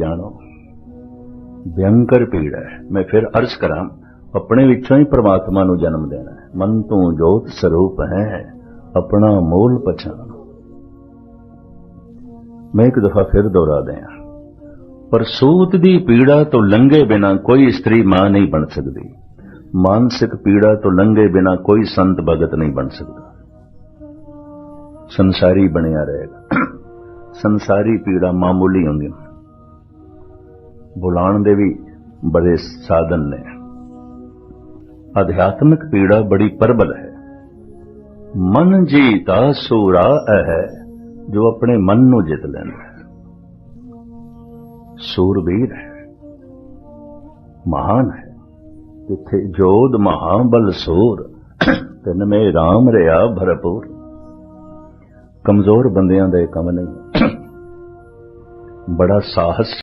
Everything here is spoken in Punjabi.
ਜਾਣੋ। ਭਿਆੰਕਰ ਪੀੜ ਹੈ। ਮੈਂ ਫਿਰ ਅਰਜ਼ ਕਰਾਂ, ਆਪਣੇ ਵਿੱਚੋਂ ਹੀ ਪ੍ਰਮਾਤਮਾ ਨੂੰ ਜਨਮ ਦੇਣਾ ਹੈ। ਮਨ ਤੋਂ ਜੋਤ ਸਰੂਪ ਹੈ। ਆਪਣਾ ਮੂਲ ਪਛਾਣ। ਮੈਂ ਇੱਕ ਦਫਾ ਫਿਰ ਦੁਹਰਾ ਦਿਆਂ। ਪਰ ਸੂਤ ਦੀ ਪੀੜਾ ਤੋਂ ਲੰਘੇ ਬਿਨਾ ਕੋਈ ਇਸਤਰੀ ਮਾਂ ਨਹੀਂ ਬਣ ਸਕਦੀ। ਮਾਨਸਿਕ ਪੀੜਾ ਤੋਂ ਲੰਘੇ ਬਿਨਾ ਕੋਈ ਸੰਤ ਭਗਤ ਨਹੀਂ ਬਣ ਸਕਦਾ। ਸੰਸਾਰੀ ਬਣਿਆ ਰਹੇਗਾ। ਸੰਸਾਰੀ ਪੀੜਾ ਮਾਮੂਲੀ ਹੁੰਦੀ। ਬੁਲਾਉਣ ਦੇ ਵੀ ਬੜੇ ਸਾਧਨ ਨੇ। ਅਧਿਆਤਮਿਕ ਪੀੜਾ ਬੜੀ ਪ੍ਰਬਲ ਹੈ। ਮਨ ਜੀਤਾ ਸੂਰਾ ਹੈ ਜੋ ਆਪਣੇ ਮਨ ਨੂੰ ਜਿੱਤ ਲੈਂਦਾ ਹੈ। ਸੂਰਬੀਰ ਹੈ। ਮਹਾਨ ਹੈ। ਜਿੱਥੇ ਜੋਧ ਮਹਾਬਲ ਸੂਰ, ਤਨ ਮੇ RAM ਰਿਆ ਭਰਪੂਰ। ਕਮਜ਼ੋਰ ਬੰਦਿਆਂ ਦਾ ਇਹ ਕੰਮ ਨਹੀਂ। ਬੜਾ ਸਾਹਸ